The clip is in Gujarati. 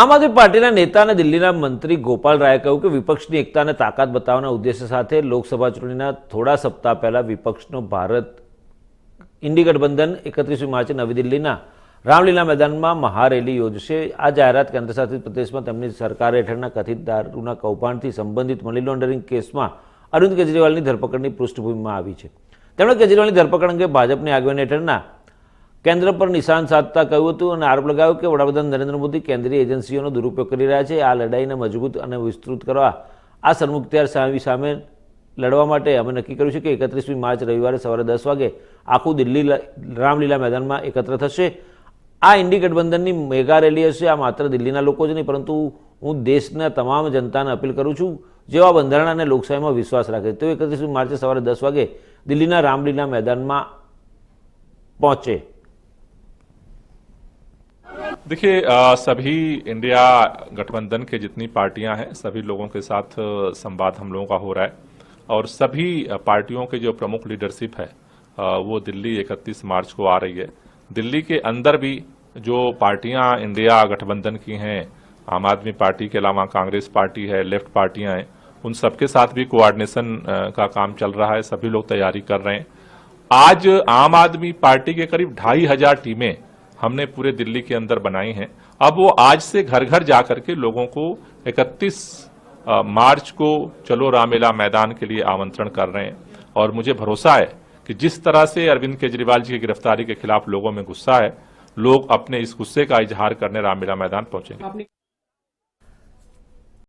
આમ આદમી પાર્ટીના નેતા અને દિલ્હીના મંત્રી ગોપાલ રાયે કહ્યું કે વિપક્ષની એકતા અને તાકાત બતાવવાના ઉદ્દેશ્ય સાથે લોકસભા ચૂંટણીના થોડા સપ્તાહ પહેલા વિપક્ષનો ભારત ઇન્ડી ગઠબંધન એકત્રીસમી માર્ચે નવી દિલ્હીના રામલીલા મેદાનમાં મહારેલી યોજશે. આ જાહેરાત કેન્દ્રશાસિત પ્રદેશમાં તેમની સરકાર હેઠળના કથિત દારૂના કૌભાંડથી સંબંધિત મની લોન્ડરિંગ કેસમાં અરવિંદ કેજરીવાલની ધરપકડની પૃષ્ઠભૂમિમાં આવી છે. તેમણે કેજરીવાલની ધરપકડ અંગે ભાજપની આગેવાની હેઠળના કેન્દ્ર પર નિશાન સાધતા કહ્યું હતું અને આરોપ લગાવ્યો કે વડાપ્રધાન નરેન્દ્ર મોદી કેન્દ્રીય એજન્સીઓનો દુરુપયોગ કરી રહ્યા છે. આ લડાઈને મજબૂત અને વિસ્તૃત કરવા આ સરમુખત્યાર સામી સામે લડવા માટે અમે નક્કી કર્યું છે કે એકત્રીસમી માર્ચ રવિવારે સવારે દસ વાગે આખું દિલ્હી રામલીલા મેદાનમાં એકત્ર થશે. આ ઇન્ડી ગઠબંધનની મેગા રેલી હશે. આ માત્ર દિલ્હીના લોકો જ નહીં, પરંતુ હું દેશના તમામ જનતાને અપીલ કરું છું જેવા બંધારણ અને લોકશાહીમાં વિશ્વાસ રાખે તેઓ એકત્રીસમી માર્ચે સવારે દસ વાગે દિલ્હીના રામલીલા મેદાનમાં પહોંચે. देखिए सभी इंडिया गठबंधन के जितनी पार्टियाँ हैं सभी लोगों के साथ संवाद हम लोगों का हो रहा है। और सभी पार्टियों के जो प्रमुख लीडरशिप है वो दिल्ली 31 मार्च को आ रही है। दिल्ली के अंदर भी जो पार्टियाँ इंडिया गठबंधन की हैं आम आदमी पार्टी के अलावा कांग्रेस पार्टी है लेफ़्ट पार्टियाँ हैं उन सबके साथ भी कोऑर्डिनेशन अ, का काम चल रहा है सभी लोग तैयारी कर रहे हैं। आज आम आदमी पार्टी के करीब ढाई हज़ार टीमें हमने पूरे दिल्ली के अंदर बनाई हैं। अब वो आज से घर घर जाकर के लोगों को 31 मार्च को चलो रामलीला मैदान के लिए आमंत्रण कर रहे हैं। और मुझे भरोसा है कि जिस तरह से अरविंद केजरीवाल जी की गिरफ्तारी के खिलाफ लोगों में गुस्सा है, लोग अपने इस गुस्से का इजहार करने रामलीला मैदान पहुँचेंगे।